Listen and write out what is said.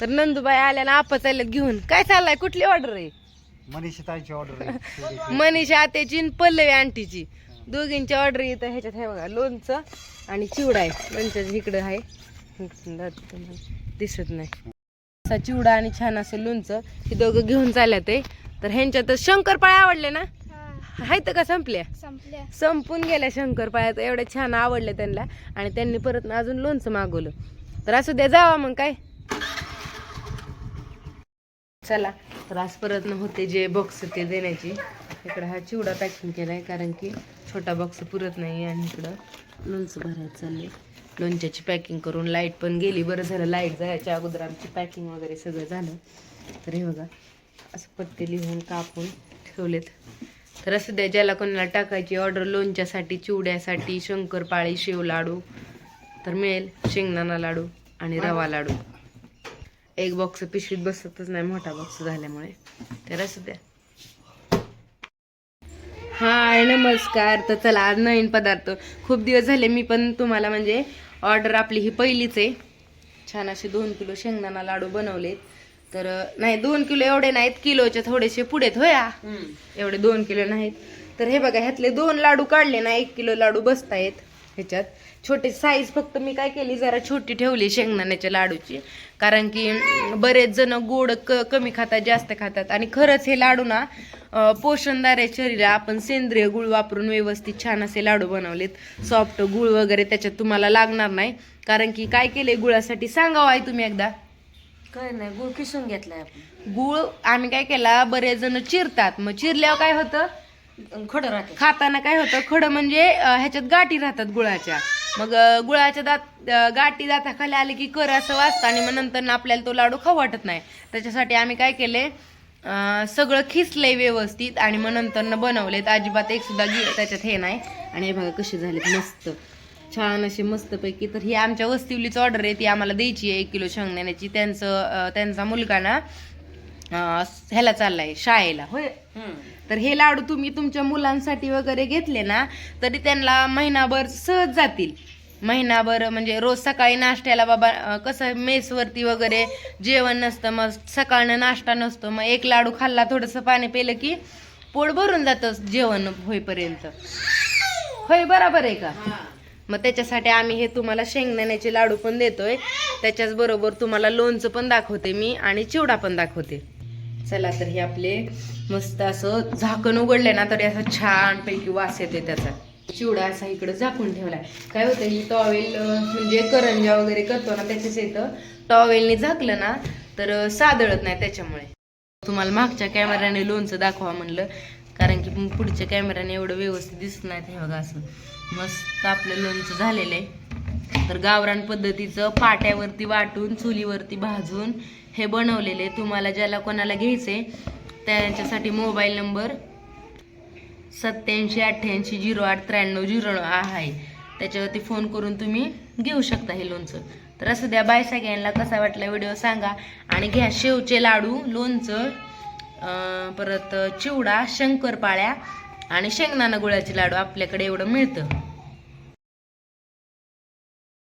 तर नंदुबाई आल्या ना आपा चालल्यात घेऊन. काय चाललाय? कुठली ऑर्डर आहे? मनीषा ताईची ऑर्डर आहे. मनीषा आत्याची आणि पल्लवी आंटीची. दोघींची ऑर्डर येतं ह्याच्यात हे बघा लोणचं आणि चिवडा आहे. लोणच्याच्या इकडं आहे. दिसत नाही. असा चिवडा आणि छान असं लोणचं. हे दोघं घेऊन चालल्यात ते. तर ह्यांच्यात शंकरपाळ्या आवडले ना? आहेत का संपल्या? संपल्या. संपून गेल्या शंकरपाळ्या. तर एवढ्या छान आवडल्या त्यांना. आणि त्यांनी परत ना अजून लोणचं मागवलं. तर असू द्या जावा मग काय? चला तर आज परत नव्हते होते जे बॉक्स ते देण्याची. इकडं हा चिवडा पॅकिंग केला आहे कारण की छोटा बॉक्स पुरत नाही आणि इकडं लोणचं भरायचं चाललंय. लोणच्याची पॅकिंग करून लाइट पण गेली. बरं झालं लाइट जायच्या अगोदर आमची पॅकिंग वगैरे सगळं झालं. तर हे बघा असं पत्ते लिहून कापून ठेवलेत. तर असं द्या ज्याला कोणाला टाकायची ऑर्डर लोणच्यासाठी चिवड्यासाठी शंकरपाळी शेव लाडू तर मिळेल शेंगदाणा लाडू आणि रवा लाडू. एक बॉक्स पिशवीत बसतच नाही मोठा बॉक्स झाल्यामुळे. तर असं द्या. हाय नमस्कार. तर चला आज नवीन पदार्थ. खूप दिवस झाले मी पण तुम्हाला म्हणजे ऑर्डर आपली ही पहिलीच आहे. छान असे दोन किलो शेंगदाणा लाडू बनवलेत. तर नाही दोन किलो एवढे नाहीत किलोचे थोडेसे पुढेत होया. एवढे दोन किलो नाहीत. तर हे बघा ह्यातले दोन लाडू काढले ना एक किलो लाडू बसतायत. ह्याच्यात. छोटे साईज फक्त मी काय केली जरा छोटी ठेवली शेंगदाण्याच्या लाडूची. कारण की बरेच जण गोड क कमी खातात जास्त खातात. आणि खरंच हे लाडू ना पोषणदार आहे शरीरा आपण सेंद्रिय गुळ वापरून व्यवस्थित छान असे लाडू बनवलेत. सॉफ्ट गुळ वगैरे त्याच्यात तुम्हाला लागणार नाही. कारण की काय केलंय गुळासाठी? सांगावं आहे तुम्ही एकदा. काय नाही गुळ किसून घेतलाय आपण. गुळ आम्ही काय केला बरेच जण चिरतात. मग चिरल्यावर काय होतं? खडं राहते. खाताना काय होतं खडं म्हणजे ह्याच्यात गाठी राहतात गुळाच्या. मग गुळाच्या दात गाठी दाताखाली आले की कर असं वाचतं आणि मग नंतर आपल्याला तो लाडू खाऊ वाटत नाही. त्याच्यासाठी आम्ही काय केले सगळं खिसलंय व्यवस्थित आणि मग नंतर बनवलेत. अजिबात एक सुद्धा त्याच्यात हे नाही. आणि हे बघा कसे झालेत मस्त. छान असे मस्तपैकी. तर ही आमच्या वस्तिवलीच ऑर्डर आहे ती आम्हाला द्यायची आहे एक किलो शेंगदाण्याची. त्यांचं त्यांचा मुलगा ना ह्याला चाललाय शाळेला होय? तर हे लाडू तुम्ही तुमच्या मुलांसाठी वगैरे घेतले ना तरी त्यांना महिनाभर सहज जातील. महिनाभर म्हणजे रोज सकाळी नाश्त्याला बाबा कसं मेसवरती वगैरे जेवण नसतं मग सकाळनं नाश्ता नसतो मग एक लाडू खाल्ला थोडंसं पाणी पिलं की पोट भरून जातं जेवण होईपर्यंत. होय बरोबर आहे का? मग त्याच्यासाठी आम्ही हे तुम्हाला शेंगदाण्याचे लाडू पण देतोय. त्याच्याच बरोबर तुम्हाला लोणचं पण दाखवते मी आणि चिवडा पण दाखवते. चला तर हे आपले मस्त असं झाकण उघडले ना तरी असं छान पैकी वास येते त्याचा. चिवडा असा इकडं झाकून ठेवलाय. काय होतं ही टॉवेल म्हणजे करंजा वगैरे करतो ना त्याच्याच येतं टॉवेलने झाकलं ना तर सादळत नाही त्याच्यामुळे. तुम्हाला मागच्या कॅमेऱ्याने लोणचं दाखवा म्हणलं कारण की पुढच्या कॅमेऱ्याने एवढं व्यवस्थित दिसत नाही हे बघा असं. मस्त आपलं लोणचं झालेलं आहे. तर गावरान पद्धतीचं पाट्यावरती वाटून चुलीवरती भाजून हे बनवलेले तुम्हाला ज्याला कोणाला घ्यायचे त्यांच्यासाठी मोबाईल नंबर सत्याऐंशी अठ्ठ्याऐंशी झिरो आठ त्र्याण्णव झिरो आहे. त्याच्यावरती फोन करून तुम्ही घेऊ शकता हे लोणचं. तर असं द्या बाय सगळ्यांना कसा वाटला व्हिडिओ सांगा. आणि घ्या शेवचे लाडू लोणचं परत चिवडा शंकरपाळ्या आणि शेंगदाणा गुळाचे लाडू. आपल्याकडे एवढं मिळतं.